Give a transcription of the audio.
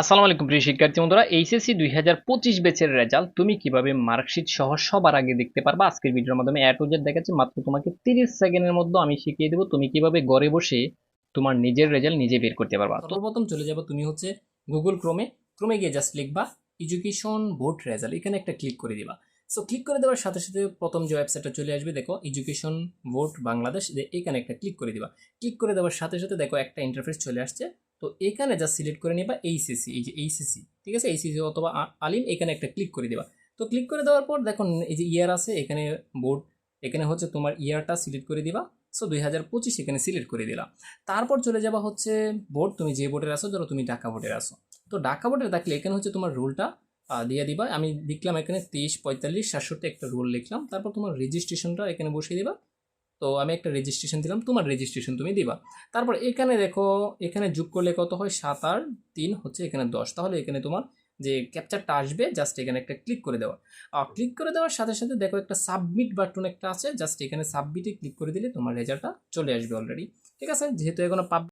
আসসালামু আলাইকুম প্রিয় শিক্ষার্থী বন্ধুরা, এইচএসসি দুই হাজার পঁচিশ বেচের রেজাল্ট তুমি কীভাবে মার্কশিট সহ সবার আগে দেখতে পারবা? আজকের ভিডিওর মাধ্যমে এ টু জেড দেখাচ্ছি, মাত্র তোমাকে তিরিশ সেকেন্ডের মধ্যে আমি শিখিয়ে দেবো তুমি কীভাবে ঘরে বসে তোমার নিজের রেজাল্ট নিজে বের করতে পারবা। তো সর্বপ্রথম চলে যাব, তুমি হচ্ছে গুগল ক্রোমে ক্রোমে গিয়ে জাস্ট লিখবা এডুকেশন বোর্ড রেজাল্ট এখানে একটা ক্লিক করে দিবা। সো ক্লিক করে দেওয়ার সাথে সাথে প্রথম যে ওয়েবসাইটটা চলে আসবে, দেখো এডুকেশন বোর্ড বাংলাদেশ যে- এখানে একটা ক্লিক করে দিবা। ক্লিক করে দেওয়ার সাথে সাথে দেখো একটা ইন্টারফেস চলে আসছে। তো এখানে জাস্ট সিলেক্ট করে নিবা এইসিসি এই যে এইসিসি ঠিক আছে? এইসিসি অথবা আলিম, এখানে একটা ক্লিক করে দিবা। তো ক্লিক করে দেওয়ার পর দেখো, এই যে ইয়ার আছে, এখানে বোর্ড এখানে হচ্ছে তোমার ইয়ারটা সিলেক্ট করে দিবা। সো দুই হাজার পঁচিশ এখানে সিলেক্ট করে দিলা। তারপর চলে যাবা হচ্ছে বোর্ড তুমি যে বোর্ডের আসো ধরো তুমি ঢাকা বোর্ডের আসো তো ঢাকা বোর্ডের থাকলে এখানে হচ্ছে তোমার রুলটা দিয়ে দিবা। আমি লিখলাম এখানে তেইশ, পঁয়তাল্লিশ, সাতষট্টি একটা রোল লিখলাম। তারপর তোমার রেজিস্ট্রেশনটা এখানে বসিয়ে দিবা। তো আমি একটা রেজিস্ট্রেশন দিলাম, তোমার রেজিস্ট্রেশন তুমি দিবা। তারপর এখানে দেখো, এখানে যোগ করলে কত হয়? সাত আর তিন হচ্ছে এখানে দশ। তাহলে এখানে তোমার যে ক্যাপচারটা আসবে জাস্ট এখানে একটা ক্লিক করে দেওয়া। আর ক্লিক করে দেওয়ার সাথে সাথে দেখো একটা সাবমিট বাটন একটা আছে। জাস্ট এখানে সাবমিটে ক্লিক করে দিলে তোমার রেজাল্টটা চলে আসবে অলরেডি ঠিক আছে? যেহেতু এখনও পাব